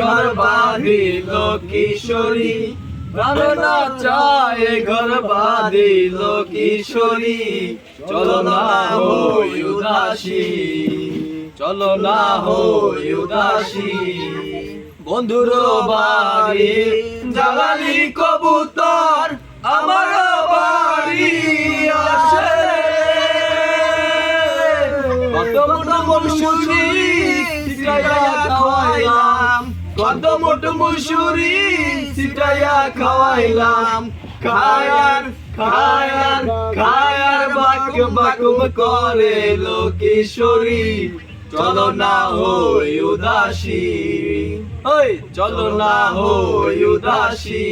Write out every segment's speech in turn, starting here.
ঘর বাঁধিল কিশোরী। প্রাণ না চায় ঘর বাঁধিল কিশোরী। চলো না হই উদাসী, চলো না হই উদাসী। বন্ধুর বাড়ি জ্বালালি কবুতর, আমার বাড়ি আসে। কত মোটো মুসুরি সিটাইয়া খাওয়াইলাম। কত মোটো মুসুরি সিটাইয়া খাওয়াইলাম। খায়ার চলো না হই উদাসী। ওই, চলো না হই উদাসী।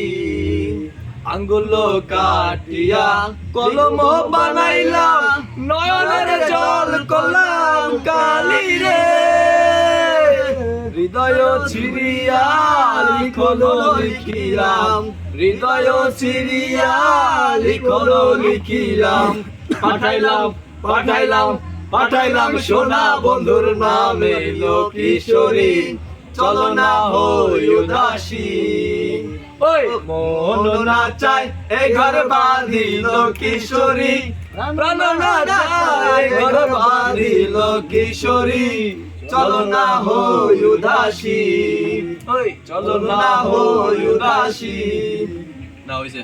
আঙ্গুল কাটিয়া কলম বানাইলাম। নয়নের জল কালি হৃদয় লিখলো লিখিলাম। হৃদয় ছিড়িয়া লিখলো লিখিলাম। পাঠাইলাম পাঠাইলাম পাঠাইলাম সোনা বন্ধুর নামে লোকিশোরী চলো না হই উদাসী। ওই মন না চাই এই ঘর বাঁধিল কিশোরী প্রাণ না চাই ঘর বাঁধিল কিশোরী চলো না হই উদাসী। ওই চলো না হই উদাসী। না হইছে।